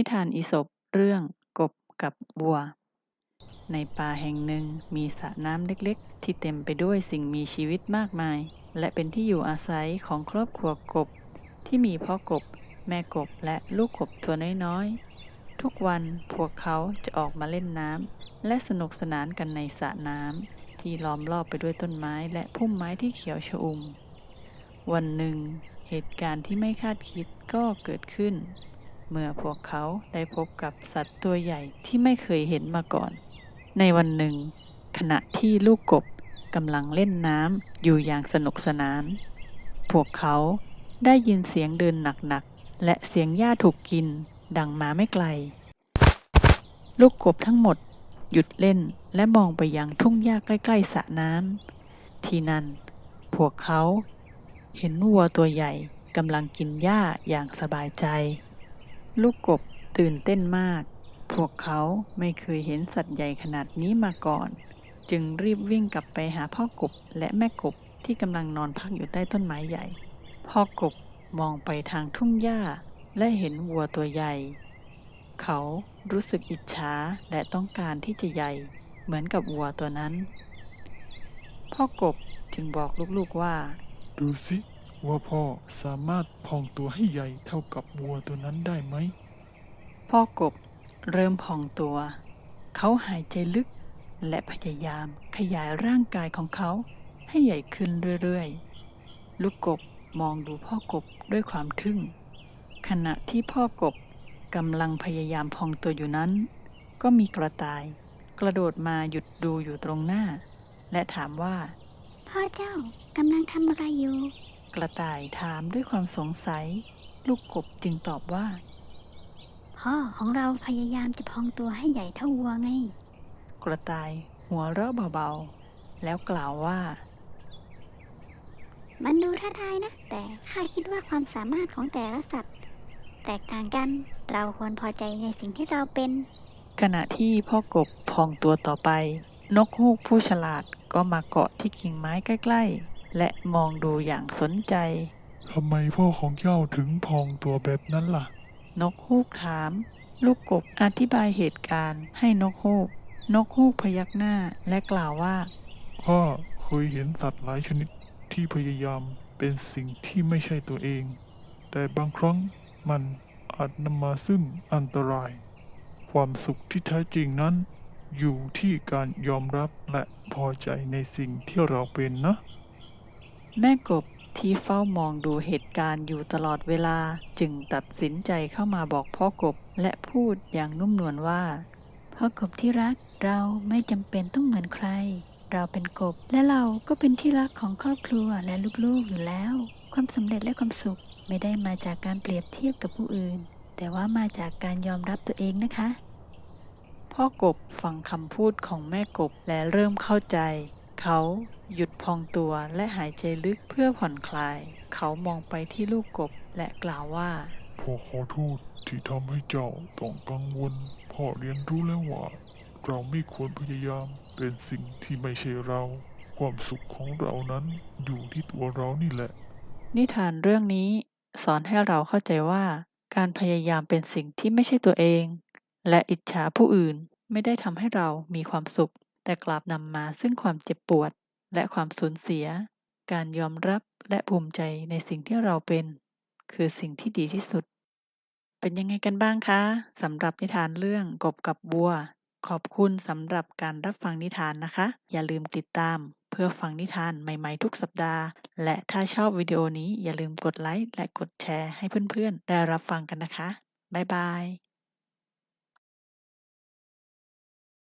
นิทานอีสปเรื่องกบกับวัว ในป่าแห่งหนึ่งมีสระน้ำเล็กๆ ที่เต็มไปด้วยสิ่งมีชีวิตมากมาย และเป็นที่อยู่อาศัยของครอบครัวกบ ที่มีพ่อกบ แม่กบและลูกกบตัวน้อยๆ ทุกวันพวกเขาจะออกมาเล่นน้ำและสนุกสนานกันในสระน้ำที่ล้อมรอบไปด้วยต้นไม้และพุ่มไม้ที่เขียวชอุ่ม วันหนึ่ง เหตุการณ์ที่ไม่คาดคิดก็เกิดขึ้น เมื่อพวกเขาได้พบกับสัตว์ตัวใหญ่ที่ไม่เคยเห็นมาก่อน ในวันหนึ่ง ขณะที่ลูกกบกำลังเล่นน้ำอยู่อย่างสนุกสนาน พวกเขาได้ยินเสียงเดินหนักๆ และเสียงหญ้าถูกกินดังมาไม่ไกล ลูกกบทั้งหมดหยุดเล่นและมองไปยังทุ่งหญ้าใกล้ๆสระน้ำที่นั่น พวกเขาเห็นวัวตัวใหญ่กำลังกินหญ้าอย่างสบายใจ ลูกกบตื่นเต้นมาก พวกเขาไม่เคยเห็นสัตว์ใหญ่ขนาดนี้มาก่อน จึงรีบวิ่งกลับไปหาพ่อกบและแม่กบที่กำลังนอนพักอยู่ใต้ต้นไม้ใหญ่ พ่อกบมองไปทางทุ่งหญ้าและเห็นวัวตัวใหญ่ เขารู้สึกอิจฉาและต้องการที่จะใหญ่เหมือนกับวัวตัวนั้น พ่อกบจึงบอกลูกๆว่า ดูสิ ว่าพ่อสามารถพองตัวให้ใหญ่เท่ากับวัวตัวนั้นได้ไหม พ่อกบเริ่มพองตัว เขาหายใจลึกและพยายามขยายร่างกายของเขาให้ใหญ่ขึ้นเรื่อยๆ ลูกกบมองดูพ่อกบด้วยความทึ่ง ขณะที่พ่อกบกำลังพยายามพองตัวอยู่นั้น ก็มีกระต่าย กระโดดมาหยุดดูอยู่ตรงหน้า และถามว่า พ่อเจ้ากำลังทำอะไรอยู่ กระต่ายถามด้วยความสงสัย ลูกกบจึงตอบว่า พ่อของเราพยายามจะพองตัวให้ใหญ่เท่าวัวไง กระต่ายหัวเราะเบาๆ แล้วกล่าวว่า มันดูท้าทายนะ แต่ข้าคิดว่าความสามารถของแต่ละสัตว์ แตกต่างกันเราควรพอใจในสิ่งที่เราเป็น ขณะที่พ่อกบพองตัวต่อไป นกฮูกผู้ฉลาดก็มาเกาะที่กิ่งไม้ใกล้ ๆ และมองดูอย่างสนใจ ทำไมพ่อของเจ้าถึงพองตัวแบบนั้นล่ะ นกฮูกถาม ลูกกบอธิบายเหตุการณ์ให้นกฮูก นกฮูกพยักหน้าและกล่าวว่าข้าเคยเห็นสัตว์หลายชนิดที่พยายามเป็นสิ่งที่ไม่ใช่ตัวเอง แต่บางครั้งมันอาจนำมาซึ่งอันตราย ความสุขที่แท้จริงนั้น อยู่ที่การยอมรับและพอใจในสิ่งที่เราเป็นนะ แม่กบที่เฝ้ามองดูเหตุการณ์อยู่ตลอดเวลาจึงตัดสินใจเข้ามาบอกพ่อกบและพูดอย่างนุ่มนวลว่า พ่อกบที่รักเราไม่จำเป็นต้องเหมือนใคร เราเป็นกบ และเราก็เป็นที่รักของครอบครัวและลูกๆอยู่แล้ว ความสำเร็จและความสุขไม่ได้มาจากการเปรียบเทียบกับผู้อื่น แต่ว่ามาจากการยอมรับตัวเองนะคะ พ่อกบฟังคำพูดของแม่กบและเริ่มเข้าใจ เขาหยุดพองตัวและหายใจลึกเพื่อผ่อนคลาย เขามองไปที่ลูกกบและกล่าวว่าพ่อขอโทษที่ทำให้เจ้าต้องกังวลพ่อเรียนรู้แล้วว่า เราไม่ควรพยายามเป็นสิ่งที่ไม่ใช่เรา ความสุขของเรานั้นอยู่ที่ตัวเรานี่แหละ นิทานเรื่องนี้สอนให้เราเข้าใจว่า การพยายามเป็นสิ่งที่ไม่ใช่ตัวเอง และอิจฉาผู้อื่นไม่ได้ทำให้เรามีความสุข แต่กลับนำมาซึ่งความเจ็บปวดและความสูญเสีย การยอมรับและภูมิใจในสิ่งที่เราเป็น คือสิ่งที่ดีที่สุด เป็นยังไงกันบ้างคะสำหรับนิทานเรื่องกบกับบัว ขอบคุณสำหรับการรับฟังนิทานนะคะ อย่าลืมติดตามเพื่อฟังนิทานใหม่ๆทุกสัปดาห์ และถ้าชอบวิดีโอนี้อย่าลืมกดไลค์และกดแชร์ให้เพื่อนๆ ได้รับฟังกันนะคะ บ๊ายบาย